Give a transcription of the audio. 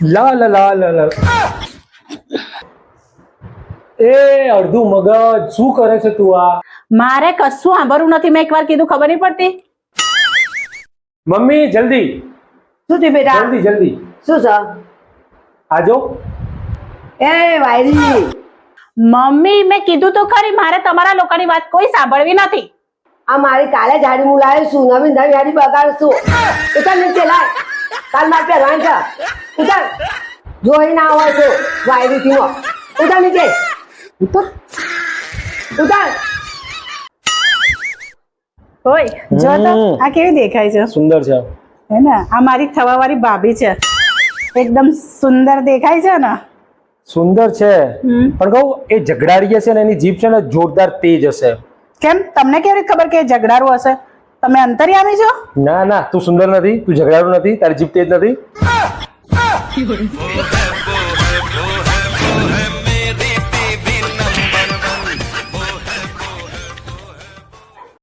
લા લા લા લા લા. એ અડધું મગજ શું કરે છે તું આ? મારે કશું સાંભળવું નથી. મેં એકવાર કીધું ખબર નહીં પડતી. મમ્મી જલ્દી. શું થયું બેટા? જલ્દી જલ્દી. શું છે? આજો. એ વાયરી. મમ્મી મેં કીધું તો ખરી મારે તમારા લોકોની વાત કોઈ સાંભળવી નથી. આ મારી કાલે જાડી હું લાવી છું. નવી નવી જાડી બગાડશું ઉતાર નીચે લાય. કાલ મારે પહેરવાની છે ઉતાર. જોઈ ના હોય તો વાયરી થી ઉતાર નીચે. ઉતર. ઉતાર. ઓય જો તો આ કેવી દેખાય છે? સુંદર છે હે ને આ મારી થવાવાળી ભાભી છે. એકદમ સુંદર દેખાય છે ને. સુંદર છે. પણ કહું એ ઝઘડાડી છે ને એની જીભ છે ને જોરદાર તેજ હશે. કેમ? તમને કેવી રીતે ખબર કે ઝઘડારું હશે? તમે અંતર્યામી છો ના ના તું સુંદર નથી તું ઝઘડાડું નથી તારી જીભ તેજ નથી. 有人。